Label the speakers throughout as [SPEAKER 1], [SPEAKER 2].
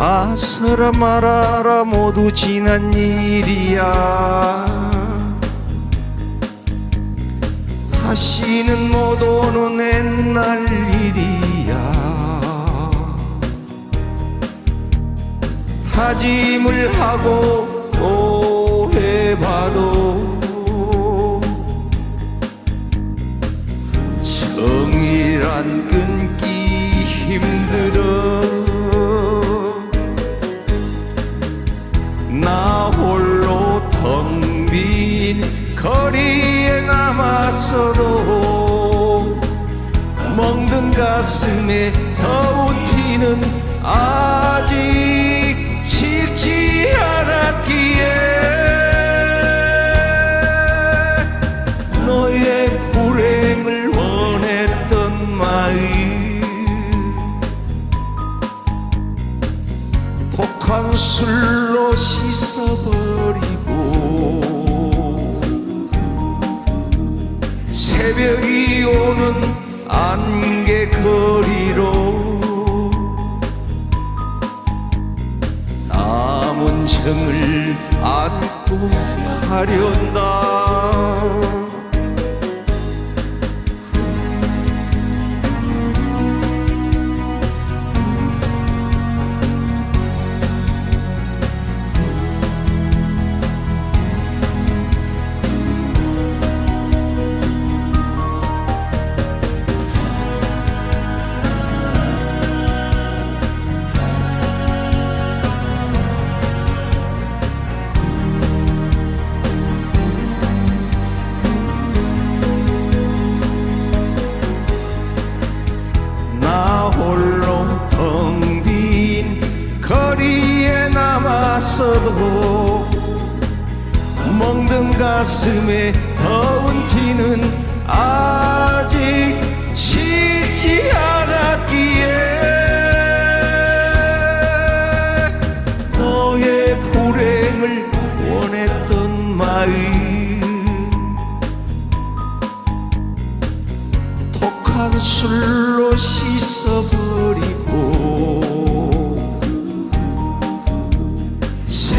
[SPEAKER 1] 나서라 말아라 모두 지난 일이야. 다시는 못 오는 옛날 일이야. 다짐을 하고 또 해봐도 나 홀로 텅 빈 거리에 남았어도 멍든 가슴에 더운 피는 아 독한 술로 씻어버리고 새벽이 오는 안개 거리로 남은 정을 안고 가련다 남았어도 멍든 가슴에 더운 피는 아직 식지 않았기에 너의 불행을 원했던 마음 독한 술로 씻어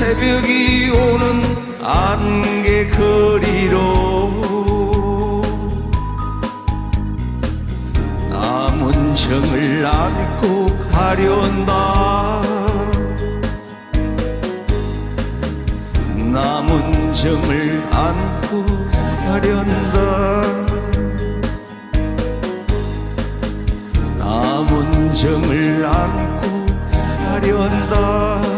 [SPEAKER 1] 새벽이 오는 안개 거리로 남은 정을 안고 가련다. 남은 정을 안고 가련다. 남은 정을 안고 가련다